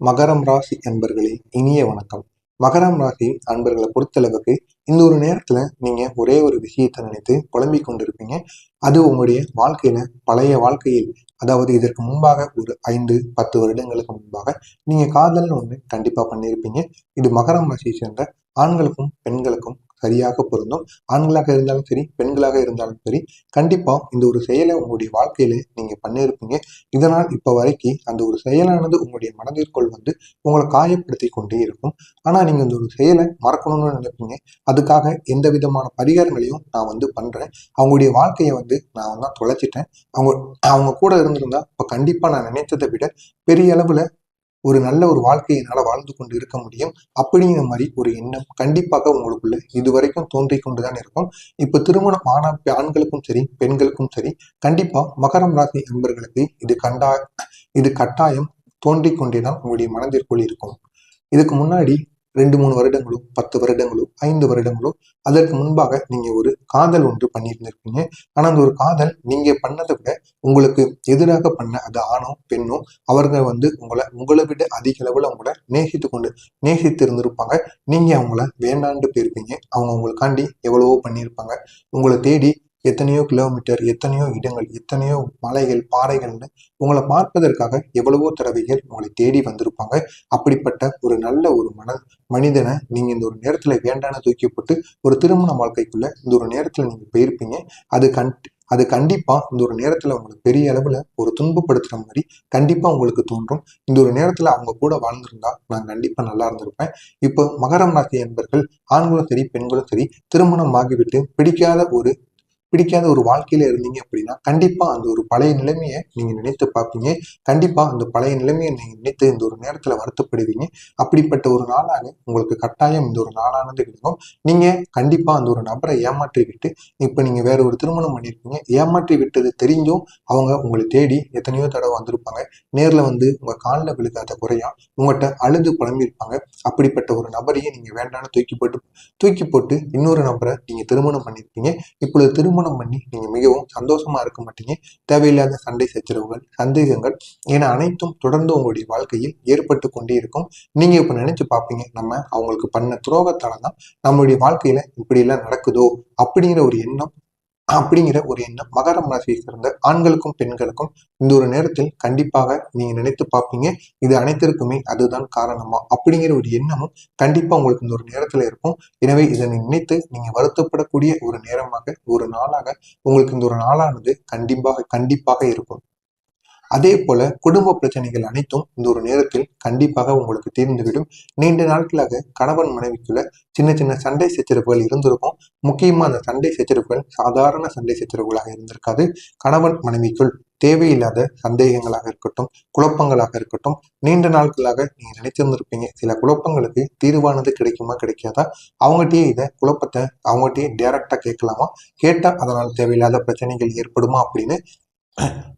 மகரம் ராசி அன்பர்களே இனிய வணக்கம். மகரம் ராசி அன்பர்களை பொறுத்தளவுக்கு இந்த ஒரு நேரத்துல நீங்க ஒரே ஒரு விஷயத்தை நினைத்து புலம்பிக் கொண்டிருப்பீங்க. அது உங்களுடைய வாழ்க்கையில பழைய வாழ்க்கையில் அதாவது இதற்கு முன்பாக ஒரு ஐந்து பத்து வருடங்களுக்கு முன்பாக நீங்க காதல்னு ஒண்ணு கண்டிப்பா பண்ணியிருப்பீங்க இது மகரம் ராசியை சேர்ந்த ஆண்களுக்கும் பெண்களுக்கும் சரியாக பொருந்தும். ஆண்களாக இருந்தாலும் சரி பெண்களாக இருந்தாலும் சரி கண்டிப்பாக இந்த ஒரு செயலை உங்களுடைய வாழ்க்கையில நீங்கள் பண்ணியிருப்பீங்க. இதனால் இப்போ வரைக்கும் அந்த ஒரு செயலானது உங்களுடைய மனதிற்குள் வந்து உங்களை காயப்படுத்தி கொண்டே இருக்கும். ஆனால் நீங்கள் இந்த ஒரு செயலை மறக்கணும்னு நினைப்பீங்க. அதுக்காக எந்த விதமான பரிகாரங்களையும் நான் வந்து பண்ணுறேன் அவங்களுடைய வாழ்க்கையை வந்து நான் வந்து தொலைச்சிட்டேன். அவங்க அவங்க கூட இருந்திருந்தா இப்போ கண்டிப்பாக நான் நினைத்ததை விட பெரிய அளவில் ஒரு நல்ல ஒரு வாழ்க்கையை என்னால் வாழ்ந்து கொண்டு இருக்க முடியும். அப்படிங்கிற மாதிரி ஒரு எண்ணம் கண்டிப்பாக உங்களுக்குள்ள இது வரைக்கும் கொண்டு தான் இருக்கும். இப்போ திருமணம் ஆன ஆண்களுக்கும் சரி பெண்களுக்கும் சரி கண்டிப்பாக மகரம் ராசி நண்பர்களுக்கு இது கண்டா இது கட்டாயம் தோன்றிக்கொண்டே தான் உங்களுடைய மனதிற்குள் இருக்கும். இதுக்கு முன்னாடி ரெண்டு மூணு வருடங்களோ பத்து வருடங்களோ ஐந்து வருடங்களோ அதற்கு முன்பாக நீங்க ஒரு காதல் ஒன்று பண்ணியிருந்திருப்பீங்க. ஆனா அந்த ஒரு காதல் நீங்க பண்ணதை விட உங்களுக்கு எதிராக பண்ண அது ஆணோ பெண்ணோ அவர்கள் வந்து உங்களை உங்களை விட அதிக அளவில் உங்களை நேசித்து கொண்டு நேசித்து இருந்திருப்பாங்க நீங்க அவங்கள வேண்டாண்டு போயிருப்பீங்க. அவங்க உங்களுக்காண்டி எவ்வளவோ பண்ணியிருப்பாங்க. உங்களை தேடி எத்தனையோ கிலோமீட்டர் எத்தனையோ இடங்கள் எத்தனையோ மலைகள் பாறைகள்னு உங்களை பார்ப்பதற்காக எவ்வளவோ தடவைகள் உங்களை தேடி வந்திருப்பாங்க. அப்படிப்பட்ட ஒரு நல்ல ஒரு மன மனிதனை நீங்க இந்த ஒரு நேரத்துல வேண்டான தூக்கி போட்டு ஒரு திருமண வாழ்க்கைக்குள்ள இந்த ஒரு நேரத்துல நீங்க போயிருப்பீங்க. அது கண் அது கண்டிப்பா இந்த ஒரு நேரத்துல உங்களுக்கு பெரிய அளவுல ஒரு துன்பப்படுத்துற மாதிரி கண்டிப்பா உங்களுக்கு தோன்றும். இந்த ஒரு நேரத்துல அவங்க கூட வாழ்ந்திருந்தா நான் கண்டிப்பா நல்லா இருந்திருப்பேன். இப்போ மகரம் ராசி என்பர்கள் ஆண்களும் சரி பெண்களும் சரி திருமணம் ஆகிவிட்டு பிடிக்காத ஒரு பிடிக்காத ஒரு வாழ்க்கையில இருந்தீங்க அப்படின்னா கண்டிப்பா அந்த ஒரு பழைய நிலைமையை நீங்க நினைத்து பார்ப்பீங்க. கண்டிப்பா அந்த பழைய நிலைமையை நீங்க நினைத்து இந்த ஒரு நேரத்துல வருத்தப்படுவீங்க. அப்படிப்பட்ட ஒரு நாளாக உங்களுக்கு கட்டாயம் இந்த ஒரு நாளானது கிடைக்கும். நீங்க கண்டிப்பா அந்த ஒரு நபரை ஏமாற்றி விட்டு இப்ப நீங்க வேற ஒரு திருமணம் பண்ணியிருப்பீங்க ஏமாற்றி விட்டது தெரிஞ்சும் அவங்க உங்களை தேடி எத்தனையோ தடவை வந்திருப்பாங்க. நேர்ல வந்து உங்க காலில் விழுகாத குறையா உங்கள்கிட்ட அழுது புலம்பியிருப்பாங்க. அப்படிப்பட்ட ஒரு நபரையே நீங்க வேண்டாம்னு தூக்கி போட்டு தூக்கி போட்டு இன்னொரு நபரை நீங்க திருமணம் பண்ணியிருப்பீங்க இப்பொழுது திருமணம் திருமணம் பண்ணி நீங்க மிகவும் சந்தோஷமா இருக்க மாட்டீங்க. தேவையில்லாத சண்டை சச்சரவுகள் சந்தேகங்கள் என அனைத்தும் தொடர்ந்து உங்களுடைய வாழ்க்கையில் ஏற்பட்டு கொண்டே இருக்கும். நீங்க இப்ப நினைச்சு பார்ப்பீங்க நம்ம அவங்களுக்கு பண்ண துரோகத்தால தான் நம்மளுடைய வாழ்க்கையில இப்படி எல்லாம் நடக்குதோ அப்படிங்கிற ஒரு எண்ணம் அப்படிங்கிற ஒரு எண்ணம். மகரம் ராசியை சேர்ந்த ஆண்களுக்கும் பெண்களுக்கும் இந்த ஒரு நேரத்தில் கண்டிப்பாக நீங்க நினைத்து பார்ப்பீங்க. இது அனைத்திற்குமே அதுதான் காரணமா? அப்படிங்கிற ஒரு எண்ணமும் கண்டிப்பா உங்களுக்கு இந்த ஒரு நேரத்துல இருக்கும். எனவே இதனை நினைத்து நீங்க வருத்தப்படக்கூடிய ஒரு நேரமாக ஒரு நாளாக உங்களுக்கு இந்த ஒரு நாளானது கண்டிப்பாக கண்டிப்பாக இருக்கும். அதே போல குடும்ப பிரச்சனைகள் அனைத்தும் இந்த ஒரு நேரத்தில் கண்டிப்பாக உங்களுக்கு தீர்ந்துவிடும். நீண்ட நாட்களாக கணவன் மனைவிக்குள்ள சின்ன சின்ன சண்டை சச்சரவுகள் இருந்திருக்கும். முக்கியமா அந்த சண்டை சச்சரவுகள் சாதாரண சண்டை சச்சரவுகளாக இருந்திருக்காது. கணவன் மனைவிக்குள் தேவையில்லாத சந்தேகங்களாக இருக்கட்டும் குழப்பங்களாக இருக்கட்டும் நீண்ட நாட்களாக நீங்க நினைச்சிருந்திருப்பீங்க. சில குழப்பங்களுக்கு தீர்வானது கிடைக்குமா கிடைக்காதா? அவங்ககிட்டயே இதை குழப்பத்தை அவங்ககிட்டயே டைரக்டா கேட்கலாமா? கேட்டா அதனால் தேவையில்லாத பிரச்சனைகள் ஏற்படுமா அப்படின்னு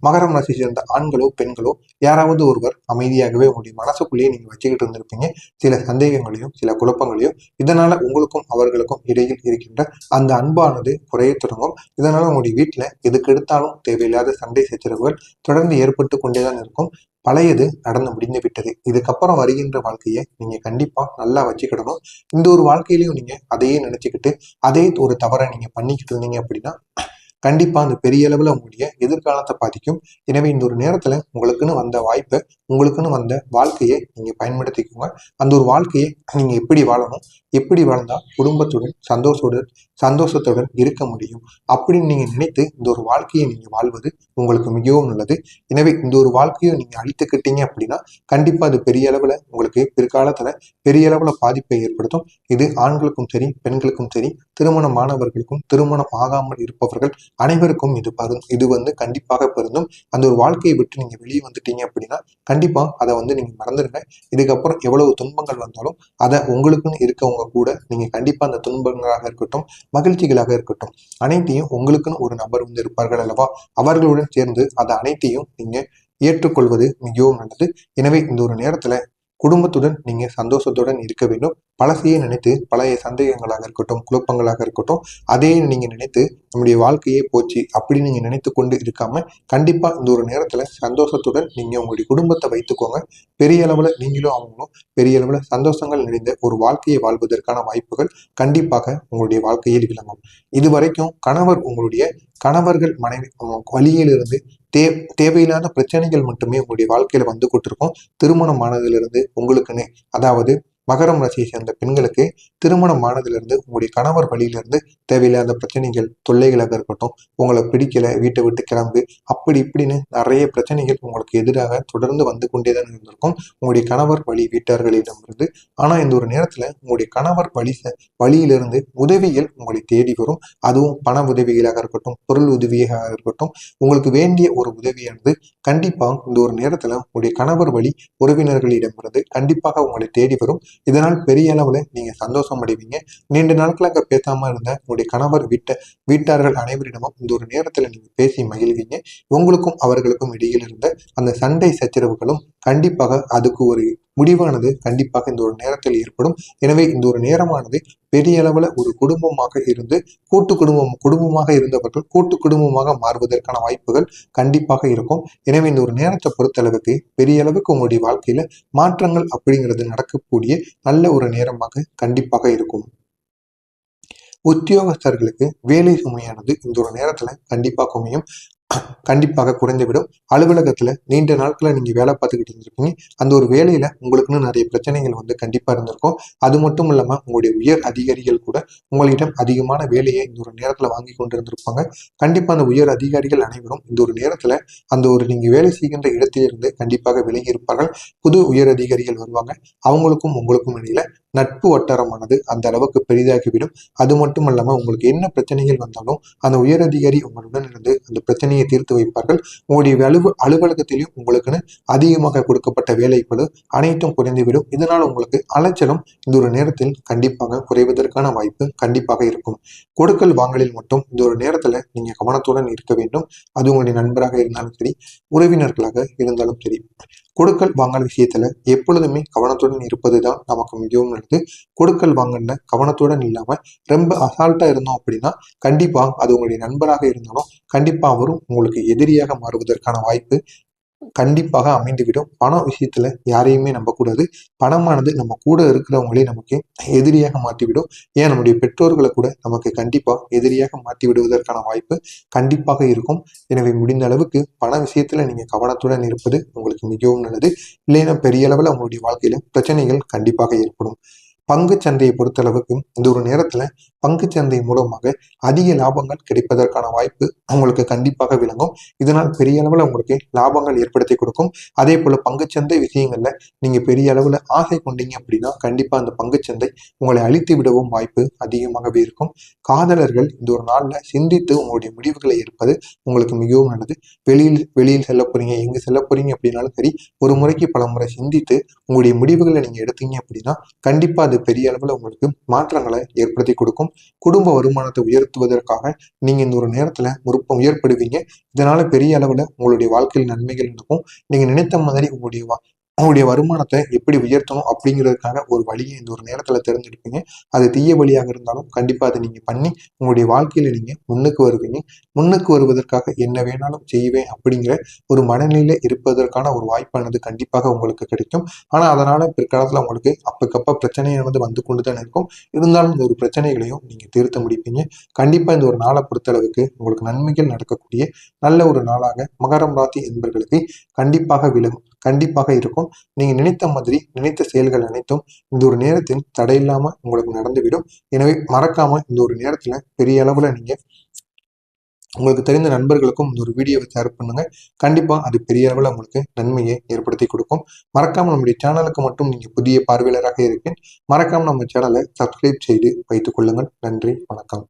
மகரம் ராசி சேர்ந்த ஆண்களோ பெண்களோ யாராவது ஒருவர் அமைதியாகவே உங்களுடைய மனசுக்குள்ளேயே நீங்க வச்சுக்கிட்டு இருந்திருப்பீங்க. சில சந்தேகங்களையும் சில குழப்பங்களையும் இதனால உங்களுக்கும் அவர்களுக்கும் இடையில் இருக்கின்ற அந்த அன்பானது குறைய தொடங்கும். இதனால உங்களுடைய வீட்டுல எதுக்கு எடுத்தாலும் தேவையில்லாத சண்டை சச்சரவுகள் தொடர்ந்து ஏற்பட்டு கொண்டேதான் இருக்கும். பழையது நடந்து முடிந்து விட்டது. இதுக்கப்புறம் வருகின்ற வாழ்க்கையை நீங்க கண்டிப்பா நல்லா வச்சுக்கிடணும். இந்த ஒரு வாழ்க்கையிலையும் நீங்க அதையே நினைச்சுக்கிட்டு அதே ஒரு தவறை நீங்க பண்ணிக்கிட்டு இருந்தீங்க அப்படின்னா கண்டிப்பா அந்த பெரிய அளவுல உங்களுடைய எதிர்காலத்தை பாதிக்கும். எனவே இந்த ஒரு நேரத்துல உங்களுக்குன்னு வந்த வாய்ப்பை உங்களுக்குன்னு வந்த வாழ்க்கையை நீங்கள் பயன்படுத்திக்கோங்க. அந்த ஒரு வாழ்க்கையை நீங்கள் எப்படி வாழணும் எப்படி வாழ்ந்தால் குடும்பத்துடன் சந்தோஷத்துடன் சந்தோஷத்துடன் இருக்க முடியும் அப்படின்னு நீங்கள் நினைத்து இந்த ஒரு வாழ்க்கையை நீங்கள் வாழ்வது உங்களுக்கு மிகவும் நல்லது. எனவே இந்த ஒரு வாழ்க்கையை நீங்கள் அழித்துக்கிட்டீங்க அப்படின்னா கண்டிப்பாக அது பெரிய அளவில் உங்களுக்கு பிற்காலத்தில் பெரிய அளவில் பாதிப்பை ஏற்படுத்தும். இது ஆண்களுக்கும் சரி பெண்களுக்கும் சரி திருமணமானவர்களுக்கும் திருமணம் ஆகாமல் இருப்பவர்கள் அனைவருக்கும் இது பரும் இது வந்து கண்டிப்பாக பொருந்தும். அந்த ஒரு வாழ்க்கையை விட்டு நீங்கள் வெளியே வந்துட்டீங்க அப்படின்னா கண்டிப்பா அதை வந்து நீங்க மறந்துடுங்க. இதுக்கப்புறம் எவ்வளவு துன்பங்கள் வந்தாலும் அதை உங்களுக்குன்னு இருக்கவங்க கூட நீங்க கண்டிப்பா அந்த துன்பங்களாக இருக்கட்டும் மகிழ்ச்சிகளாக இருக்கட்டும் அனைத்தையும் உங்களுக்குன்னு ஒரு நபர் வந்து இருப்பார்கள் அல்லவா? அவர்களுடன் சேர்ந்து அதை அனைத்தையும் நீங்க ஏற்றுக்கொள்வது மிகவும் நல்லது. எனவே இந்த ஒரு நேரத்துல குடும்பத்துடன் நீங்கள் சந்தோஷத்துடன் இருக்க வேண்டும். பழசையே நினைத்து பழைய சந்தேகங்களாக இருக்கட்டும் குழப்பங்களாக இருக்கட்டும் அதே நீங்கள் நினைத்து நம்முடைய வாழ்க்கையே போச்சு அப்படி நீங்கள் நினைத்து கொண்டு இருக்காம கண்டிப்பாக இந்த ஒரு நேரத்தில் சந்தோஷத்துடன் நீங்கள் உங்களுடைய குடும்பத்தை வைத்துக்கோங்க. பெரிய அளவில் நீங்களும் அவங்களும் பெரிய அளவில் சந்தோஷங்கள் நிறைந்த ஒரு வாழ்க்கையை வாழ்வதற்கான வாய்ப்புகள் கண்டிப்பாக உங்களுடைய வாழ்க்கையில் விளங்கும். இதுவரைக்கும் கணவர் உங்களுடைய கணவர்கள் மனைவி வழியிலிருந்து தே தேவையில்லாத பிரச்சனைகள் மட்டுமே உங்களுடைய வாழ்க்கையில் வந்து கொண்டிருக்கும். திருமணம் ஆனதிலிருந்து உங்களுக்குன்னு அதாவது மகரம் ராசியை சேர்ந்த பெண்களுக்கு திருமணம் ஆனதிலிருந்து உங்களுடைய கணவர் வழியிலிருந்து தேவையில்லாத பிரச்சனைகள் தொல்லைகளாக இருக்கட்டும் உங்களை பிடிக்கல வீட்டை விட்டு கிளம்பு அப்படி இப்படின்னு நிறைய பிரச்சனைகள் உங்களுக்கு எதிராக தொடர்ந்து வந்து கொண்டே தான் இருந்திருக்கும். உங்களுடைய கணவர் வழி வீட்டார்களிடமிருந்து. ஆனால் இந்த ஒரு நேரத்தில் உங்களுடைய கணவர் வழி வழியிலிருந்து உதவிகள் உங்களை தேடி வரும். அதுவும் பண உதவிகளாக இருக்கட்டும் பொருள் உதவியாக இருக்கட்டும். உங்களுக்கு வேண்டிய ஒரு உதவியானது கண்டிப்பாக இந்த ஒரு நேரத்தில் உங்களுடைய கணவர் வழி உறவினர்களிடமிருந்து கண்டிப்பாக உங்களை தேடி வரும். இதனால் பெரிய அளவுல நீங்க சந்தோஷம் அடைவீங்க. நீண்ட நாட்களாக பேசாம இருந்த உங்களுடைய கணவர் வீட்ட வீட்டார்கள் அனைவரிடமும் இந்த ஒரு நேரத்துல நீங்க பேசி மகிழ்வீங்க. உங்களுக்கும் அவர்களுக்கும் இடையில் இருந்த அந்த சண்டை சச்சரவுகளும் கண்டிப்பாக அதுக்கு ஒரு முடிவானது கண்டிப்பாக இந்த ஒரு நேரத்தில் ஏற்படும். எனவே இந்த ஒரு நேரமானது பெரிய அளவுல ஒரு குடும்பமாக இருந்து கூட்டு குடும்பம் குடும்பமாக இருந்தவர்கள் கூட்டு குடும்பமாக மாறுவதற்கான வாய்ப்புகள் கண்டிப்பாக இருக்கும். எனவே இந்த ஒரு நேரத்தை பொறுத்தளவுக்கு பெரிய அளவுக்கு உங்களுடைய வாழ்க்கையில மாற்றங்கள் அப்படிங்கிறது நடக்கக்கூடிய நல்ல ஒரு நேரமாக கண்டிப்பாக இருக்கும். உத்தியோகஸ்தர்களுக்கு வேலை சுமையானது இந்த ஒரு நேரத்துல கண்டிப்பாக குமையும் கண்டிப்பாக குறைந்துவிடும். அலுவலகத்தில் நீண்ட நாட்களை நீங்கள் வேலை பார்த்துக்கிட்டு இருந்திருப்பீங்க. அந்த ஒரு வேலையில் உங்களுக்குன்னு நிறைய பிரச்சனைகள் வந்து கண்டிப்பாக இருந்திருக்கும். அது மட்டும் இல்லாமல் உங்களுடைய உயர் அதிகாரிகள் கூட உங்களிடம் அதிகமான வேலையை இந்த ஒரு நேரத்தில் வாங்கி கொண்டு இருந்திருப்பாங்க கண்டிப்பாக அந்த உயர் அதிகாரிகள் அனைவரும் இந்த ஒரு நேரத்தில் அந்த ஒரு நீங்கள் வேலை செய்கின்ற இடத்திலிருந்து கண்டிப்பாக விலகி இருப்பார்கள். புது உயர் அதிகாரிகள் வருவாங்க. அவங்களுக்கும் உங்களுக்கும் இடையில நட்பு வட்டாரமானது அந்த அளவுக்கு பெரிதாகிவிடும். அது மட்டும் இல்லாமல் உங்களுக்கு என்ன பிரச்சனைகள் வந்தாலும் அந்த உயர் அதிகாரி உங்களுடன் இருந்து அந்த பிரச்சனையை தீர்த்து வைப்பார்கள். உங்களுடைய அலுவ அலுவலகத்திலையும் உங்களுக்குன்னு அதிகமாக கொடுக்கப்பட்ட வேலைப்படு அனைத்தும் குறைந்துவிடும். இதனால் உங்களுக்கு அலைச்சலும் இந்த ஒரு நேரத்தில் கண்டிப்பாக குறைவதற்கான வாய்ப்பு கண்டிப்பாக இருக்கும். கொடுக்கல் வாங்கலில் மட்டும் இந்த ஒரு நேரத்துல நீங்க கவனத்துடன் இருக்க வேண்டும். அது உங்களுடைய நண்பராக இருந்தாலும் சரி உறவினர்களாக இருந்தாலும் சரி. கொடுக்கல் வாங்கல் விஷயத்துல எப்பொழுதுமே கவனத்துடன் இருப்பதுதான் நமக்கு மிகவும் நல்லது. கொடுக்கல் வாங்கல கவனத்துடன் இல்லாம ரொம்ப அசால்ட்டா இருந்தோம் அப்படின்னா கண்டிப்பா அது உங்களுடைய நண்பராக இருந்தாலும் கண்டிப்பா அவரும் உங்களுக்கு எதிரியாக மாறுவதற்கான வாய்ப்பு கண்டிப்பாக அமைந்துவிடும். பணம் விஷயத்துல யாரையுமே நம்பக்கூடாது. பணமானது நம்ம கூட இருக்கிறவங்களே நமக்கு எதிரியாக மாற்றிவிடும். ஏன்? நம்முடைய பெற்றோர்களை கூட நமக்கு கண்டிப்பாக எதிரியாக மாற்றி விடுவதற்கான வாய்ப்பு கண்டிப்பாக இருக்கும். எனவே முடிந்த அளவுக்கு பண விஷயத்துல நீங்க கவனத்துடன் இருப்பது உங்களுக்கு மிகவும் நல்லது. இல்லைன்னா பெரிய அளவில் உங்களுடைய வாழ்க்கையில பிரச்சனைகள் கண்டிப்பாக ஏற்படும். பங்கு சந்தையை பொறுத்தளவுக்கு இந்த ஒரு நேரத்துல பங்கு சந்தை மூலமாக அதிக லாபங்கள் கிடைப்பதற்கான வாய்ப்பு உங்களுக்கு கண்டிப்பாக விளங்கும். இதனால் பெரிய அளவில் உங்களுக்கு லாபங்கள் ஏற்படுத்தி கொடுக்கும். அதே போல பங்குச்சந்தை விஷயங்கள்ல நீங்க பெரிய அளவுல ஆசை கொண்டீங்க அப்படின்னா கண்டிப்பா அந்த பங்குச்சந்தை உங்களை அழித்து விடவும் வாய்ப்பு அதிகமாகவே இருக்கும். காதலர்கள் இந்த ஒரு நாள்ல சிந்தித்து உங்களுடைய முடிவுகளை எடுப்பது உங்களுக்கு மிகவும் நல்லது. வெளியில் வெளியில் செல்ல போறீங்க எங்கே செல்ல போறீங்க அப்படின்னாலும் சரி ஒரு முறைக்கு பல முறை சிந்தித்து உங்களுடைய முடிவுகளை நீங்க எடுத்தீங்க அப்படின்னா கண்டிப்பா அது பெரிய அளவுல உங்களுக்கு மாற்றங்களை ஏற்படுத்தி கொடுக்கும். குடும்ப வருமானத்தை உயர்த்துவதற்காக நீங்க இந்த ஒரு நேரத்துல முறுப்பம் உயர்படுவீங்க இதனால பெரிய அளவுல உங்களுடைய வாழ்க்கையில் நன்மைகள் நடக்கும். நீங்க நினைத்த மாதிரி உங்களுடைய அவங்களுடைய வருமானத்தை எப்படி உயர்த்தணும் அப்படிங்கிறதுக்காக ஒரு வழியை இந்த ஒரு நேரத்தில் தேர்ந்தெடுப்பீங்க அது தீய வழியாக இருந்தாலும் கண்டிப்பாக அதை நீங்கள் பண்ணி உங்களுடைய வாழ்க்கையில் நீங்கள் முன்னுக்கு வருவீங்க. முன்னுக்கு வருவதற்காக என்ன வேணாலும் செய்வேன் அப்படிங்கிற ஒரு மனநிலையில் இருப்பதற்கான ஒரு வாய்ப்பானது கண்டிப்பாக உங்களுக்கு கிடைக்கும். ஆனால் அதனால் பிற்காலத்தில் உங்களுக்கு அப்பக்கப்ப பிரச்சனையானது வந்து கொண்டு தான் இருக்கும். இருந்தாலும் இந்த ஒரு பிரச்சனைகளையும் நீங்கள் தீர்த்த முடிப்பீங்க. கண்டிப்பாக இந்த ஒரு நாளை பொறுத்தளவுக்கு உங்களுக்கு நன்மைகள் நடக்கக்கூடிய நல்ல ஒரு நாளாக மகரம் ராசி என்பர்களுக்கு கண்டிப்பாக விலகும். கண்டிப்பாக இருக்கும். நீங்க நினைத்த மாதிரி நினைத்த செயல்கள் அனைத்தும் இந்த ஒரு நேரத்தில் தடையில்லாமல் உங்களுக்கு நடந்துவிடும். எனவே மறக்காம இந்த ஒரு நேரத்துல பெரிய அளவுல நீங்க உங்களுக்கு தெரிந்த நண்பர்களுக்கும் இந்த ஒரு வீடியோவை ஷேர் பண்ணுங்க. கண்டிப்பா அது பெரிய அளவில் உங்களுக்கு நன்மையை ஏற்படுத்தி கொடுக்கும். மறக்காம நம்முடைய சேனலுக்கு மட்டும் நீங்க புதிய பார்வையாளராக இருக்கேன் மறக்காம நம்ம சேனலை சப்ஸ்கிரைப் செய்து வைத்துக் கொள்ளுங்கள். நன்றி வணக்கம்.